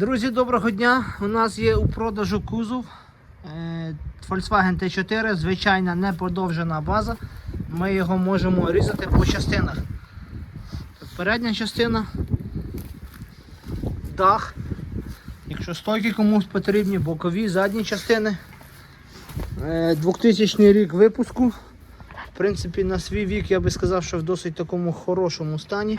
Друзі, доброго дня! У нас є у продажу кузов е, Volkswagen T4, звичайна не подовжена база. Ми його можемо різати по частинах. Передня частина, дах. Якщо стойки комусь потрібні, бокові, задні частини. Е, 2000 рік випуску. В принципі, на свій вік я би сказав, що в досить такому хорошому стані.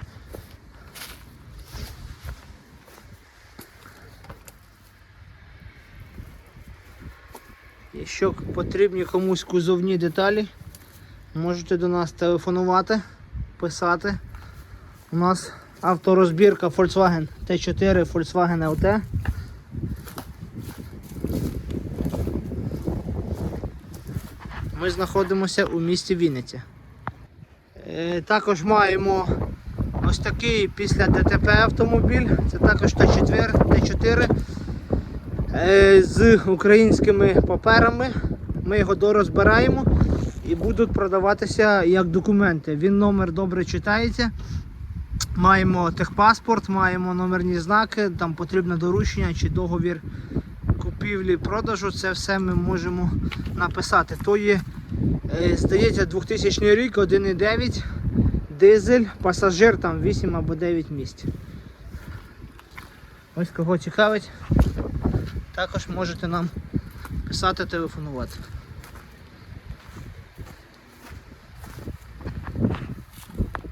Якщо потрібні комусь кузовні деталі, можете до нас телефонувати, писати. У нас авторозбірка Volkswagen T4, Volkswagen LT. Ми знаходимося у місті Вінниці. Е, Також маємо ось такий після ДТП автомобіль. Це також Т4, Т4 е, з українськими паперами. Ми його дорозбираємо і будуть продаватися як документи. Він номер добре читається. Маємо техпаспорт, маємо номерні знаки, там потрібне доручення чи договір купівлі-продажу. Це все ми можемо написати. То є, е, здається, 2000 рік, 1,9, дизель, пасажир там 8 або 9 місць. Ось кого цікавить, також можете нам писати, телефонувати.